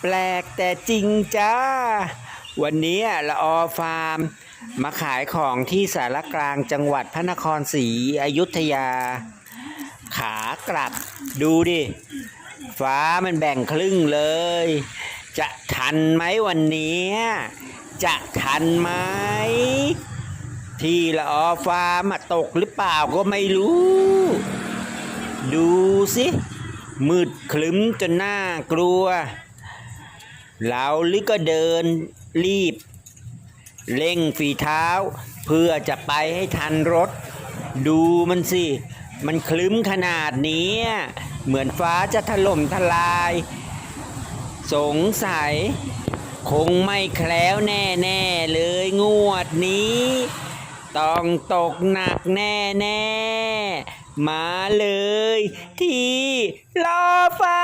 แปลกแต่จริงจ้า วันนี้ละออฟาร์ม มาขายของที่สารกลางจังหวัดพระนครศรีอยุธยา ขากลับดูดิ ฟ้ามันแบ่งครึ่งเลย จะทันไหมวันนี้ จะทันไหม ที่ละออฟ้ามาตกหรือเปล่าก็ไม่รู้ ดูสิมืดคลึ้มจนน่ากลัว เราหรือก็เดินรีบ เร่งฝีเท้า เพื่อจะไปให้ทันรถ ดูมันสิ มันคลึ้มขนาดนี้ เหมือนฟ้าจะถล่มทลาย สงสัย คงไม่แคล้วแน่ๆเลยงวดนี้ ต้องตกหนักแน่ๆมาเลยที่รอฟ้า